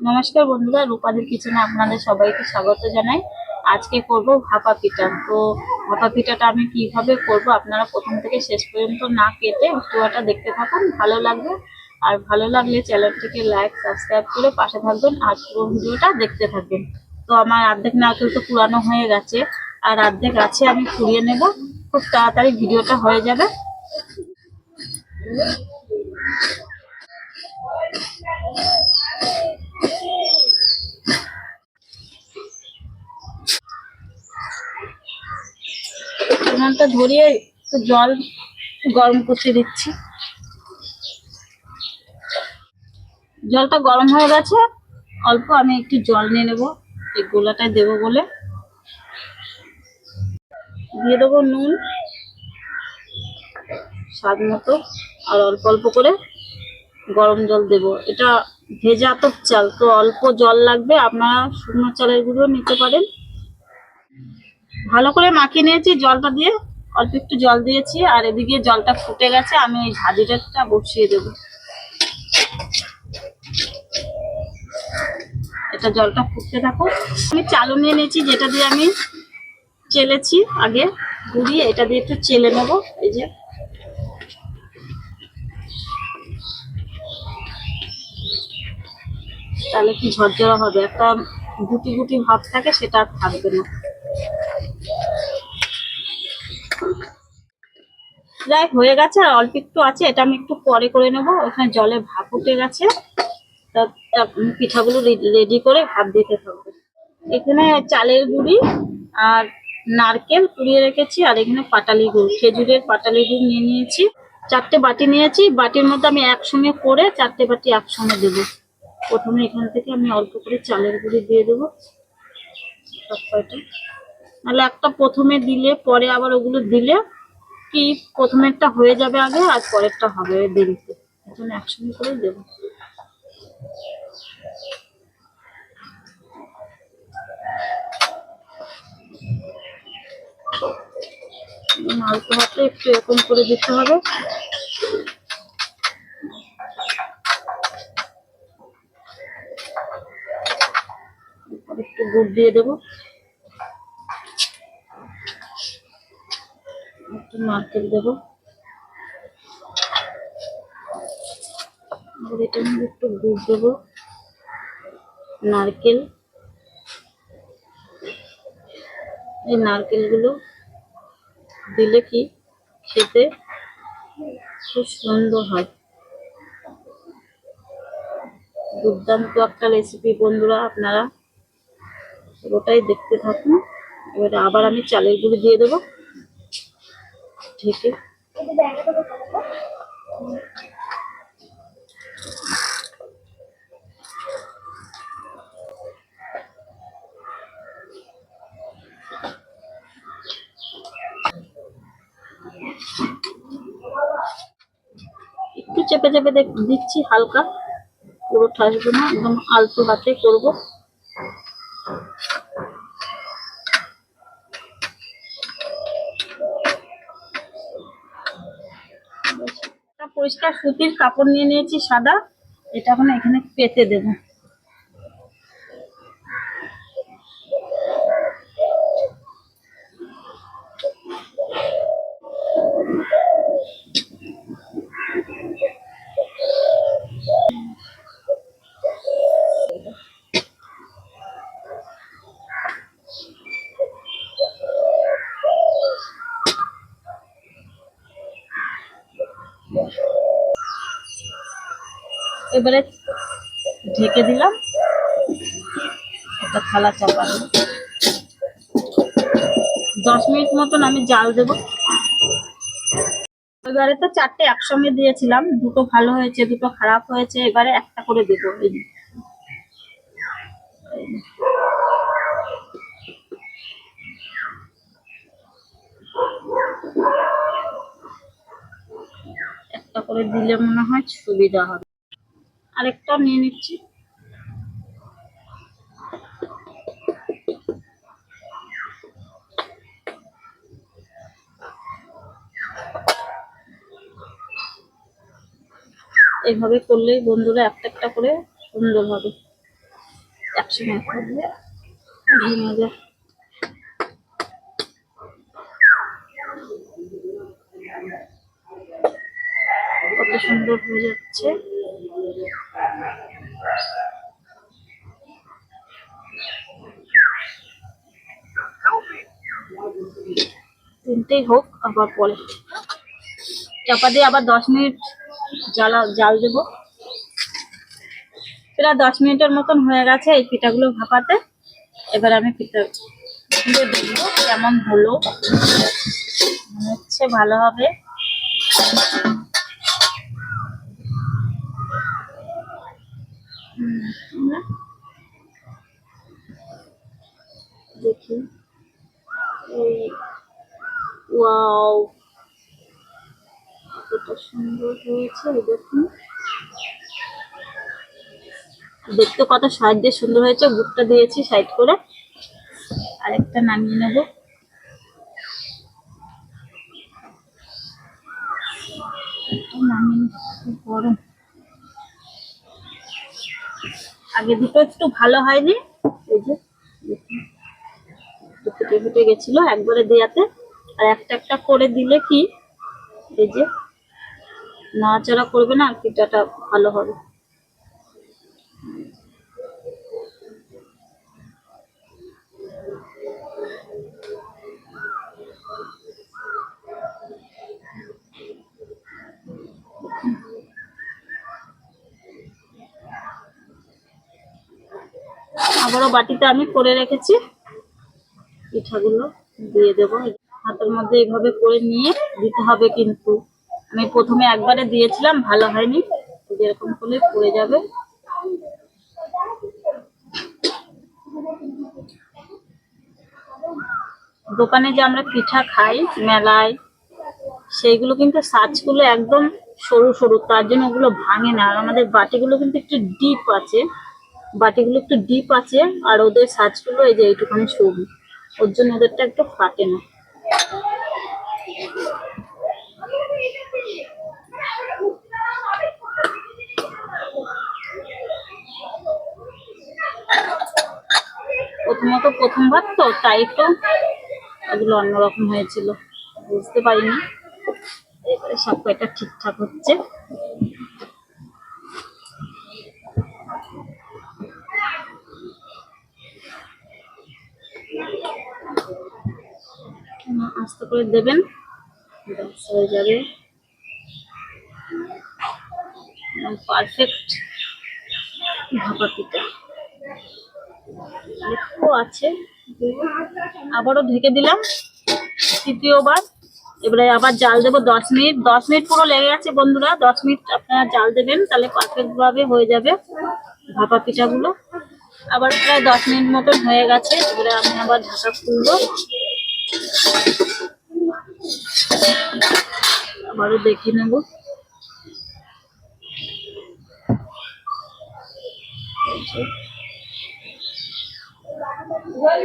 নমস্কার বন্ধুরা রূপাদের কিচেনে আপনাদের সবাইকে স্বাগত জানাই। আজকে করব ভাপা পিঠা। তো ভাপা পিঠাটা আমি কীভাবে করব আপনারা প্রথম থেকে শেষ পর্যন্ত না কেটে ভিডিওটা দেখতে থাকুন, ভালো লাগবে। আর ভালো লাগলে চ্যানেলটিকে লাইক, সাবস্ক্রাইব করে পাশে থাকবেন আর পুরো ভিডিওটা দেখতে থাকবেন। তো আমার অর্ধেক নারকেল তো পুরানো হয়ে গেছে। আর অর্ধেক আছে, আমি কুড়িয়ে নেব। খুব তাড়াতাড়ি ভিডিওটা হয়ে যাবে। উনানটা ধরিয়ে একটু জল গরম করতে দিচ্ছি। জলটা গরম হয়ে গেছে। অল্প আমি একটু জল নিয়ে নেব। এই গোলাটায় দেবো বলে। দিয়ে দেবো নুন। স্বাদ মতো। আর অল্প অল্প করে গরম জল দেব। এটা ভেজা তো চাল, তো অল্প জল লাগবে। আপনারা শুকনো চালের গুঁড়ো নিতে পারেন। ভালো করে মাখিয়ে নিয়েছি, জলটা দিয়ে, অল্প একটু জল দিয়েছি, আর এদিকে জলটা ফুটে গেছে, আমি ওই ঝাঁঝিটা বসিয়ে দেবো। এটা জলটা ফুটতে থাকো আমি চালু নিয়ে নিয়েছি, যেটা দিয়ে আমি চেলেছি আগে, গুড়িয়ে এটা দিয়ে একটু চেলে নেব, এই যে। তাহলে কি ঝরঝরা হবে? একটা গুটি গুটি ভাব থাকে, সেটা আর থাকবে না। যাই হয়ে গেছে, আর অল্প একটু আছে, এটা আমি একটু পরে করে নেব। ওখানে জলে ভাপ উঠে গেছে। পিঠাগুলো রেডি করে ভাপ দিতে থাকব এখানে চালের গুঁড়ি আর নারকেল কুড়িয়ে রেখেছি, আর এখানে পাটালি গুড়, খেজুরের পাটালি গুড় নিয়ে নিয়েছি। চারটে বাটি নিয়েছি, বাটির মধ্যে আমি একসঙ্গে করে চারটে বাটি একসঙ্গে দেবো। প্রথমে এখান থেকে আমি অল্প করে চালের গুঁড়ি দিয়ে দেবো। সব কয়টা নাহলে একটা প্রথমে দিলে, পরে আবার ওগুলো দিলে কি প্রথমেরটা হয়ে যাবে আগে আর পরেরটা হবে দেরিতে। এখন একসঙ্গে করে দেবো। অল্প হাতে একটু এরকম করে দিতে হবে। একটু গুড় দিয়ে দেবো। নারকেল দেবো। আর এটার মধ্যে একটু গুড় দেবো। নারকেল। এই নারকেলগুলো দিলে কি খেতে খুব সুন্দর হয়। দুর্দান্ত একটা রেসিপি বন্ধুরা আপনারা। ওটাই দেখতে থাকুন। এবারে আবার আমি চালের গুঁড়ি দিয়ে দেবো। ঢেকে একটু চেপে চেপে দিচ্ছি হালকা। পুরো ঠাসবো না একদম আলতো হাতে করব। পরিষ্কার সুতির কাপড় নিয়ে নিয়েছি সাদা। এটা এখন এখানে পেতে দেবো। এবারে ঢেকে দিলাম। একটা থালা চাপা দশ মিনিট মতন আমি জাল দেবো। এবারে তো চারটে একসঙ্গে দিয়েছিলাম। দুটো ভালো হয়েছে, দুটো খারাপ হয়েছে। এবারে একটা করে দেবো। একটা করে দিলে মনে হয় সুবিধা হবে। আরেকটা নিয়ে নিচ্ছি। এইভাবে করলেই বন্ধুরা একটা একটা করে সুন্দর হবে। একসঙ্গে করলে কত সুন্দর হয়ে যাচ্ছে। তিনটেই হোক, আবার পরে। চাপা দিয়ে আবার দশ মিনিট জ্বালা জাল দেবো। প্রায় দশ মিনিটের মতন হয়ে গেছে এই পিঠাগুলো ভাপাতে। এবার আমি পিঠা দেখব কেমন হলো। মনে হচ্ছে ভালো হবে হুম, না? দেখি এই ওয়াও কতটা সুন্দর হয়েছে দেখুন দেখতে কত সাহায্যে সুন্দর হয়েছে, বুকটা দিয়েছি সাইড করে। আরেকটা নামিয়ে নেব। নামিয়ে গরম। আগে দুটো একটু ভালো হয়নি। এই যে ফেটে ফেটে গেছিল একবারে দেয়াতে। আর একটা একটা করে দিলে কি, এই যে, নাড়াচাড়া করবে না পিঠাটা ভালো হবে। আবারও বাটিতে আমি করে রেখেছি। পিঠাগুলো দিয়ে দেবো। হাতের মধ্যে এইভাবে করে নিয়ে দিতে হবে কিন্তু। আমি প্রথমে একবারে দিয়েছিলাম, ভালো হয়নি। যেরকম করলে পড়ে যাবে। দোকানে যে আমরা পিঠা খাই, মেলায়, সেইগুলো কিন্তু সাজগুলো একদম সরু সরু, তার জন্য ওগুলো ভাঙে না। আর আমাদের বাটিগুলো কিন্তু একটু ডিপ আছে। বাটিগুলো একটু ডিপ আছে, আর ওদের সাজগুলো এই যে এইটুখানি সরু। ওর জন্য ওদেরটা একটু ফাটে না। প্রথমত প্রথমবার তো, তাই একটু এগুলো অন্যরকম হয়েছিল। বুঝতে পারিনি। এবারে সব কয়টা ঠিকঠাক হচ্ছে। আস্তে করে দেবেন। হয়ে যাবে। পারফেক্ট ভাপা পিঠা আছে। আবারও ঢেকে দিলাম। তৃতীয়বার। এবারে আবার জাল দেবো দশ মিনিট। দশ মিনিট পুরো লেগে গেছে বন্ধুরা। দশ মিনিট আপনারা জাল দেবেন, তাহলে পারফেক্ট ভাবে হয়ে যাবে ভাপা পিঠাগুলো আবার প্রায় দশ মিনিট মতন হয়ে গেছে। এবারে আমি আবার ঢাকা খুলবো। আবারও দেখে নেব।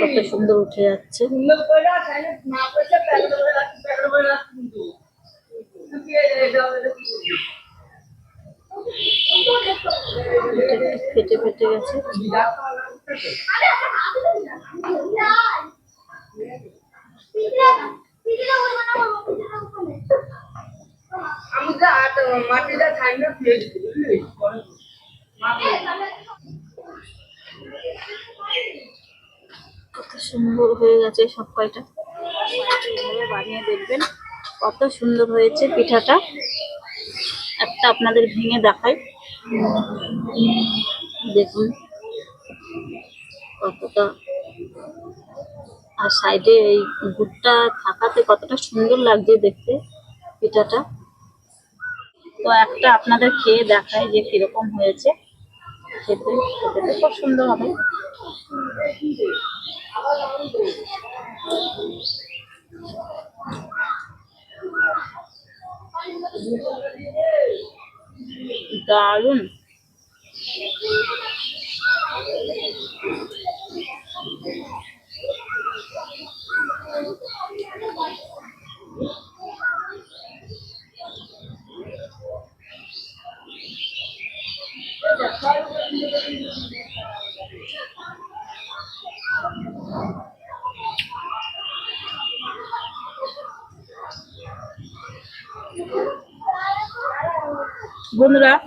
কত সুন্দর উঠে যাচ্ছে। ফেটে ফেটে গেছে। কত সুন্দর হয়ে গেছে সব কয়টা বানিয়ে দেখবেন কত সুন্দর হয়েছে পিঠাটা। একটা আপনাদের ভেঙে দেখাই। দেখুন কতটা আর সাইডে এই গুড়টা থাকাতে কতটা সুন্দর লাগছে দেখতে, পিঠাটা। তো একটা আপনাদের খেয়ে দেখায় যে কীরকম হয়েছে। খেতে খেতে খুব সুন্দর হবে। দারুণ। বন্ধুরা,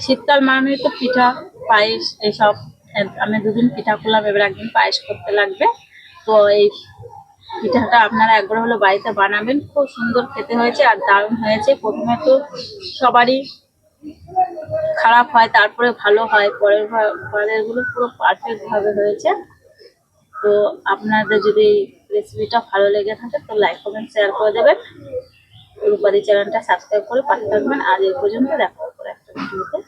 শীতকাল মানে তো পিঠা, পায়েস, এসব। এ- আমি দুদিন পিঠা করলাম এবার একদিন পায়েস করতে লাগবে। তো এই পিঠাটা আপনারা একবার হলো বাড়িতে বানাবেন। খুব সুন্দর খেতে হয়েছে আর দারুণ হয়েছে। প্রথমে তো সবারই খারাপ হয়, তারপরে ভালো হয়, পরের পরেরগুলো পুরো পারফেক্ট ভাবে হয়েছে। তো আপনাদের যদি রেসিপিটা ভালো লেগে থাকে, তো লাইক কমেন্ট শেয়ার করে দেবেন। রূপাদি চ্যানেলটা সাবস্ক্রাইব করে পাশে থাকবেন। আজ এই পর্যন্ত দেখা হবে একটা ভিডিওতে।